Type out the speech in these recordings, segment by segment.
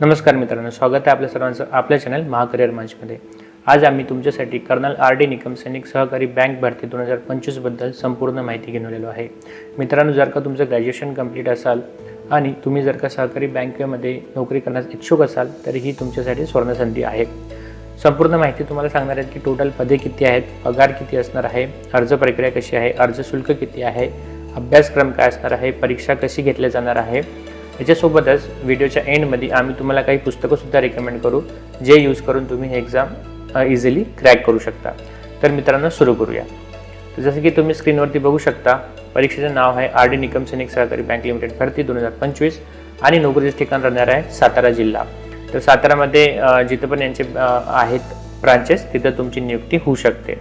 नमस्कार मित्रांनो स्वागत आहे आपल्या सर्वांचं आपल्या चॅनल महाकरिअर मंचमध्ये. आज आम्ही तुमच्यासाठी कर्नल आर डी निकम सैनिक सहकारी बँक भरती दोन हजार पंचवीसबद्दल संपूर्ण माहिती घेऊन आलेलो आहे. मित्रांनो जर का तुमचं ग्रॅज्युएशन कंप्लीट असाल आणि तुम्ही जर का सहकारी बँकेमध्ये नोकरी करण्यास इच्छुक असाल तर ही तुमच्यासाठी स्वर्णसंधी आहे. संपूर्ण माहिती तुम्हाला सांगणार आहेत की टोटल पदे किती आहेत पगार किती असणार आहे अर्ज प्रक्रिया कशी आहे अर्ज शुल्क किती आहे अभ्यासक्रम काय असणार आहे परीक्षा कशी घेतल्या जाणार आहे याच्यासोबतच व्हिडिओच्या एंडमध्ये आम्ही तुम्हाला काही पुस्तकंसुद्धा रेकमेंड करू जे यूज करून तुम्ही हे एक्झाम इझिली क्रॅक करू शकता. तर मित्रांनो सुरू करूया. तर जसं की तुम्ही स्क्रीनवरती बघू शकता परीक्षेचं नाव आहे आर डी निकम सैनिक सहकारी बँक लिमिटेड भरती दोन हजार पंचवीस आणि नोकरीचे ठिकाण राहणार आहे सातारा जिल्हा. तर सातारामध्ये जिथं पण यांचे आहेत ब्रांचेस तिथं तुमची नियुक्ती होऊ शकते.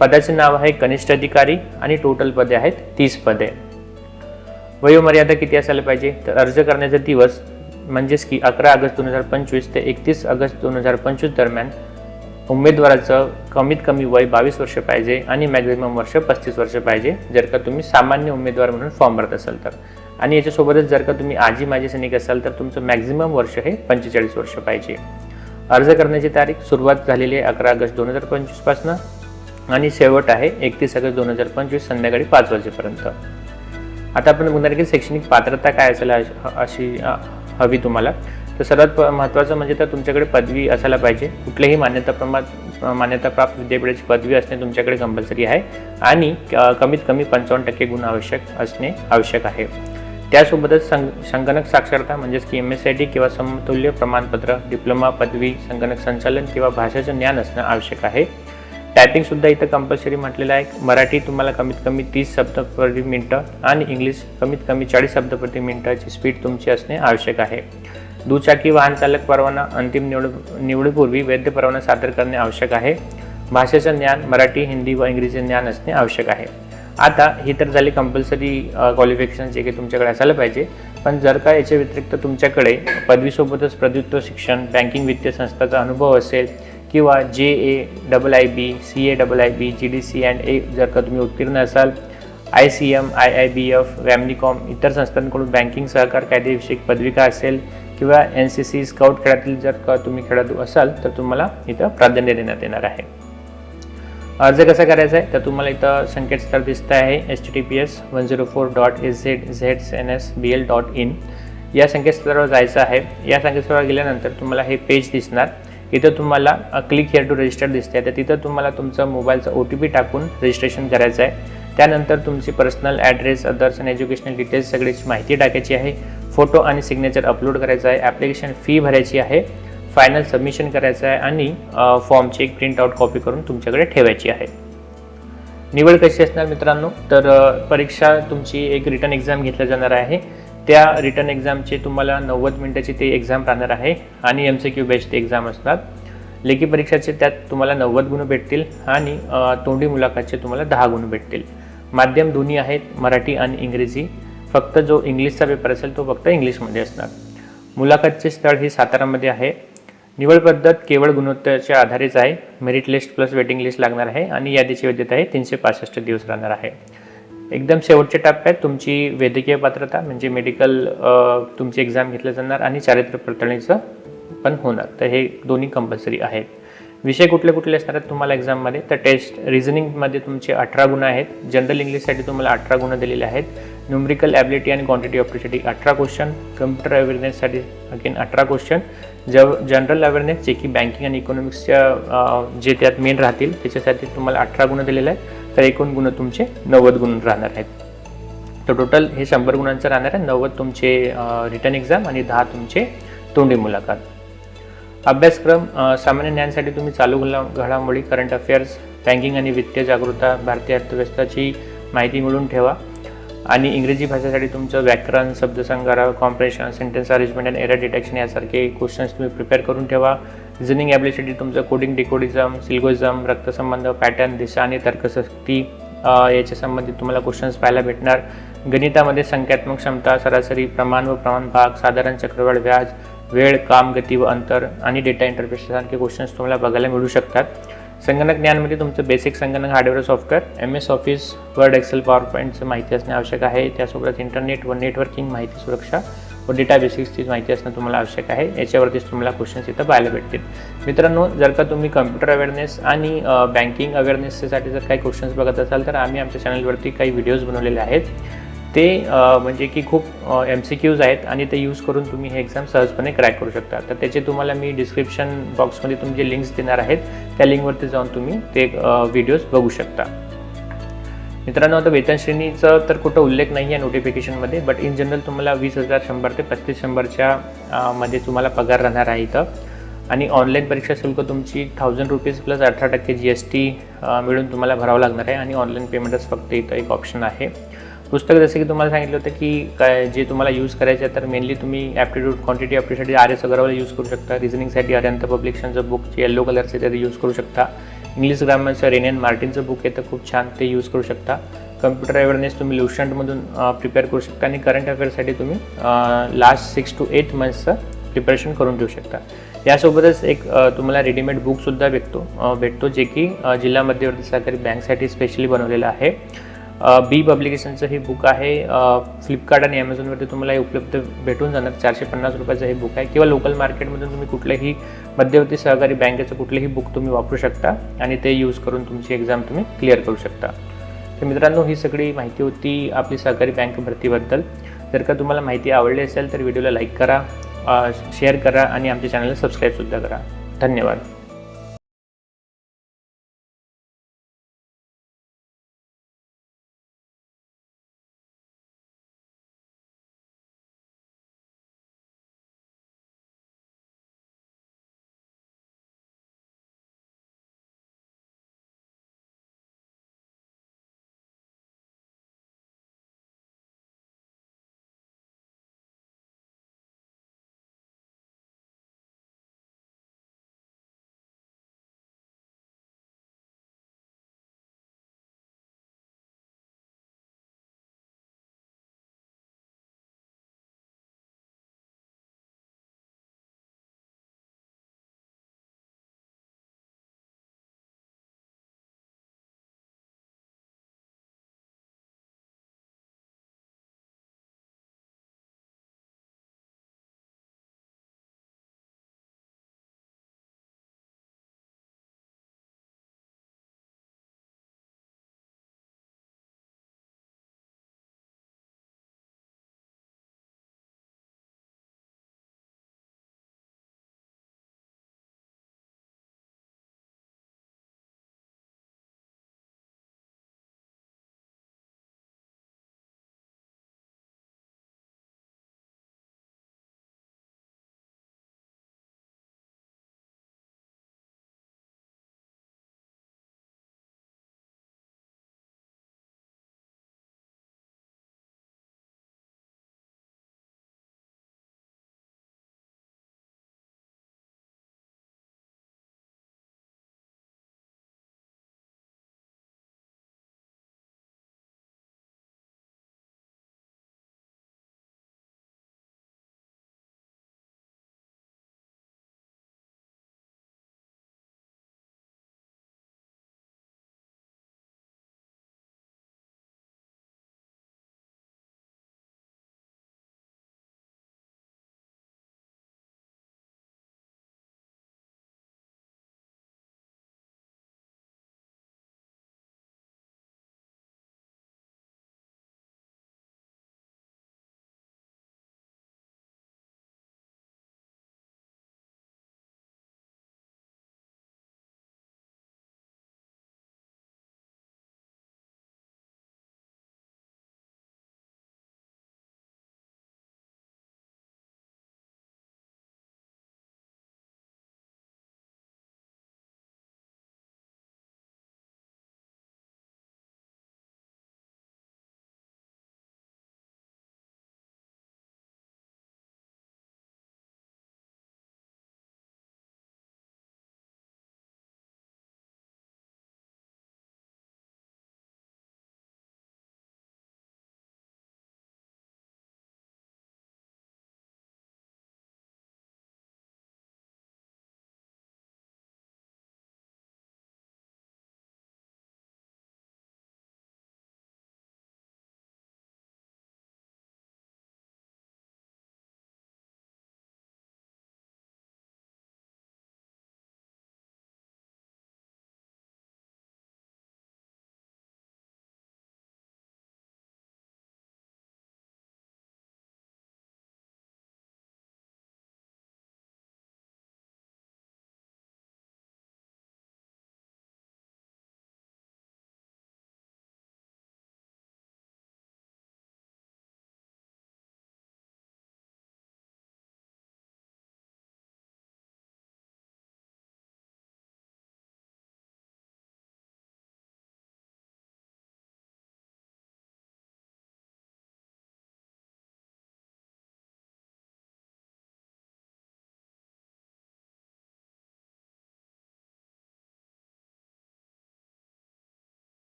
पदाचे नाव आहे कनिष्ठ अधिकारी आणि टोटल पदे आहेत तीस पदे. वयोमर्यादा किती असायला पाहिजे? तर अर्ज करण्याचा दिवस म्हणजेच की अकरा ऑगस्ट दोन हजार पंचवीस ते एकतीस ऑगस्ट दोन हजार पंचवीस दरम्यान उमेदवाराचं कमीत कमी वय बावीस वर्ष पाहिजे आणि मॅक्झिमम वर्ष पस्तीस वर्ष पाहिजे जर का तुम्ही सामान्य उमेदवार म्हणून फॉर्म भरत असाल तर. आणि याच्यासोबतच जर का तुम्ही आजी माझी सैनिक असाल तर तुमचं मॅक्झिमम वर्ष हे पंचेचाळीस वर्ष पाहिजे. अर्ज करण्याची तारीख सुरुवात झालेली आहे अकरा ऑगस्ट दोन हजार पंचवीसपासनं आणि शेवट आहे एकतीस ऑगस्ट दोन हजार पंचवीस संध्याकाळी पाच वाजेपर्यंत. आता आपण बघणार की शैक्षणिक पात्रता काय असायला अशी हवी तुम्हाला. तर सर्वात प- महत्त्वाचं म्हणजे तर तुमच्याकडे पदवी असायला पाहिजे. कुठल्याही मान्यता प्रमाण मान्यताप्राप्त विद्यापीठाची पदवी असणे तुमच्याकडे कंपल्सरी आहे. आणि कमीत कमी पंचावन्न टक्के गुण आवश्यक असणे आवश्यक आहे. त्यासोबतच संग संगणक साक्षरता म्हणजेच की एम एस आय टी किंवा समतुल्य प्रमाणपत्र डिप्लोमा पदवी संगणक संचालन किंवा भाषेचं ज्ञान असणं आवश्यक आहे. टायपिंगसुद्धा इथं कंपल्सरी म्हटलेलं आहे. मराठी तुम्हाला कमीत कमी तीस शब्द प्रति मिनटं आणि इंग्लिश कमीत कमी चाळीस शब्द प्रति मिनिटाची स्पीड तुमची असणे आवश्यक आहे. दुचाकी वाहन चालक परवाना अंतिम निवड निवडीपूर्वी वैध परवाना सादर करणे आवश्यक आहे. भाषेचं ज्ञान मराठी हिंदी व इंग्रजी ज्ञान असणे आवश्यक आहे. आता ही तर झाली कंपल्सरी क्वालिफिकेशन जे की तुमच्याकडे असायला पाहिजे. पण जर का याच्या व्यतिरिक्त तुमच्याकडे पदवीसोबतच प्रद्युत्तर शिक्षण बँकिंग वित्तीय संस्थाचा अनुभव असेल किंवा जे A double I B C A double I B G D C and A जर का तुम्ही उत्तीर्ण असाल I C M I I B F रॅमनिकॉम इतर संस्थांकडून बँकिंग सहकार कायदेविषयक पदविका असेल किंवा एन सी सी स्काउट खेळातील जर का तुम्ही खेळाडू असाल तर तुम्हाला इथं प्राधान्य देण्यात येणार आहे. अर्ज कसा करायचा आहे? तर तुम्हाला इथं संकेतस्थळ दिसतं आहे H T T P S one zero four dot S Z Z N S B L dot in या संकेतस्थळावर जायचं आहे. या संकेतस्थळावर गेल्यानंतर तुम्हाला हे पेज दिसणार. इथं तुम्हाला क्लिक हिअर टू रजिस्टर दिसते तर तिथं तुम्हाला तुमचा मोबाईलचा ओ टी पी टाकून रजिस्ट्रेशन करायचं आहे. त्यानंतर तुमची पर्सनल ॲड्रेस अदर्स आणि एज्युकेशनल डिटेल्स सगळीची माहिती टाकायची आहे. फोटो आणि सिग्नेचर अपलोड करायचं आहे. ॲप्लिकेशन फी भरायची आहे. फायनल सबमिशन करायचं आहे. आणि फॉर्मची एक प्रिंटआउट कॉपी करून तुमच्याकडे ठेवायची आहे. निवड कशी असणार मित्रांनो? तर परीक्षा तुमची एक रिटर्न एक्झाम घेतल्या जाणार आहे. त्या रिटर्न एक्झामचे तुम्हाला नव्वद मिनिटाची ते एक्झाम राहणार आहे आणि M C Q based exam असणार लेखी परीक्षाचे त्यात तुम्हाला नव्वद गुण भेटतील आणि तोंडी मुलाखतचे तुम्हाला दहा गुण भेटतील. माध्यम दोन्ही आहेत मराठी आणि इंग्रजी. फक्त जो इंग्लिशचा पेपर असेल तो फक्त इंग्लिशमध्ये असणार. मुलाखतचे स्थळ हे सातारामध्ये आहे. निवड पद्धत केवळ गुणवत्तेच्या आधारेच आहे. Merit list plus waiting list लागणार आहे आणि यादीची वैधता आहे तीनशे पासष्ट दिवस राहणार आहे. एकदम शेवटच्या टप्प्यात तुमची वैद्यकीय पात्रता म्हणजे मेडिकल तुमची एक्झाम घेतली जाणार आणि चारित्र्य पडताळणीचं पण होणार. तर हे दोन्ही कंपल्सरी आहेत. विषय कुठले कुठले असणार आहेत तुम्हाला एक्झाममध्ये तर टेस्ट रिझनिंगमध्ये तुमचे अठरा गुण आहेत. जनरल इंग्लिशसाठी तुम्हाला अठरा गुण दिलेले आहेत. न्युमरिकल ॲबिलिटी आणि क्वांटिटी ऑफ अठरा क्वेश्चन कम्प्युटर अवेअरनेससाठी अगेन अठरा क्वेश्चन जव जनरल अवेअरनेस जे की बँकिंग आणि इकॉनॉमिक्सच्या जे त्यात मेन राहतील त्याच्यासाठी तुम्हाला अठरा गुण दिलेले आहेत. तर एकूण गुण तुमचे नव्वद गुण राहणार आहेत. तर टोटल हे शंभर गुणांचं राहणार आहे. नव्वद तुमचे रिटर्न एक्झाम आणि दहा तुमचे तोंडी मुलाखत. अभ्यासक्रम सामान्य ज्ञानसाठी तुम्ही चालू घला घडामोडी करंट अफेअर्स बँकिंग आणि वित्तीय जागरूकता भारतीय अर्थव्यवस्थाची माहिती मिळवून ठेवा. आणि इंग्रजी भाषेसाठी तुमचं व्याकरण शब्दसंग्रह कॉम्प्रेशन सेंटेन्स अरेंजमेंट आणि एरर डिटेक्शन यासारखे क्वेश्चन्स तुम्ही प्रिपेअर करून ठेवा. रिझनिंग ॲबिलिटी तुमचं कोडिंग डिकोडिझम सिल्गोइझम रक्तसंबंध पॅटर्न दिशा आणि तर्कशक्ती याच्या संबंधित तुम्हाला क्वेश्चन्स पाहायला भेटणार. गणितामध्ये संख्यात्मक क्षमता सरासरी प्रमाण व प्रमाण भाग साधारण चक्रवाढ व्याज वेळ काम गती व अंतर आणि डेटा इंटरफेस सारखे क्वेश्चन्स तुम्हाला बघायला मिळू शकतात. संगणक ज्ञानमध्ये तुमचं बेसिक संगणक hardware software M S office word excel power पॉईंटचं माहिती असणे आवश्यक आहे. त्यासोबत इंटरनेट व नेटवर्किंग माहिती सुरक्षा व डेटा बेसिक्सची माहिती असणं तुम्हाला आवश्यक आहे. याच्यावरतीच तुम्हाला क्वेश्चन्स इथं पाहायला भेटतील. मित्रांनो जर का तुम्ही कम्प्युटर अवेअरनेस आणि बँकिंग अवेअरनेससाठी जर काही क्वेश्चन्स बघत असाल तर आम्ही आमच्या चॅनलवरती काही व्हिडिओज बनवलेले आहेत. ते म्हणजे की खूप एम सी क्यूज आहेत आणि ते यूज करून तुम्ही हे एक्झाम सहजपणे क्रॅक करू शकता. तर त्याचे तुम्हाला मी डिस्क्रिप्शन बॉक्समध्ये तुमचे लिंक्स देणार आहेत त्या लिंकवरती जाऊन तुम्ही ते व्हिडिओज बघू शकता. मित्रांनो आता वेतन श्रेणीचं तर कुठं उल्लेख नाही आहे नोटिफिकेशनमध्ये बट इन जनरल तुम्हाला वीस हजार शंभर ते पस्तीस शंभरच्या मध्ये तुम्हाला पगार राहणार आहे इथं. आणि ऑनलाईन परीक्षा शुल्क तुमची थाउजंड रुपीज प्लस अठरा टक्के जी एस टी मिळून तुम्हाला भरावं लागणार आहे आणि ऑनलाईन पेमेंटच फक्त इथं एक ऑप्शन आहे. पुस्तक जसं की तुम्हाला सांगितलं होतं की काय जे तुम्हाला यूज करायचे आहे तर मेनली तुम्ही ॲप्टिट्यूड क्वांटिटी ॲप्टिट्यूडसाठी आर एस अगरवाल यूज करू शकता. रिझनिंगसाठी अरिहंत पब्लिकेशनचं बुक जे येल्लो कलरचे ते यूज करू शकता. इंग्लिश ग्रामरचं रेनियन मार्टिनचं बुक आहे तर खूप छान ते यूज करू शकता. कम्प्युटर अवेअरनेस तुम्ही लुशंटमधून प्रिपेअर करू शकता आणि करंट अफेअर्ससाठी तुम्ही लास्ट सिक्स टू एट मंथचं प्रिपरेशन करून ठेवू शकता. यासोबतच एक तुम्हाला रेडीमेड बुकसुद्धा भेटतो भेटतो जे की जिल्हा मध्यवर्ती सहकारी बँकसाठी स्पेशली बनवलेलं आहे. बी पब्लिकेशनचं हे बुक आहे. फ्लिपकार्ट आणि ॲमेझॉनवरती तुम्हाला हे उपलब्ध भेटून जाणार. चारशे पन्नास रुपयाचं हे बुक आहे. किंवा लोकल मार्केटमधून तुम्ही कुठल्याही मध्यवर्ती सहकारी बँकेचं कुठलंही बुक तुम्ही वापरू शकता आणि ते यूज करून तुमची एक्झाम तुम्ही क्लिअर करू शकता. तर मित्रांनो ही सगळी माहिती होती आपली सहकारी बँक भरतीबद्दल. जर का तुम्हाला माहिती आवडली असेल तर व्हिडिओला लाईक करा शेअर करा आणि आमच्या चॅनलला सबस्क्राईबसुद्धा करा. धन्यवाद.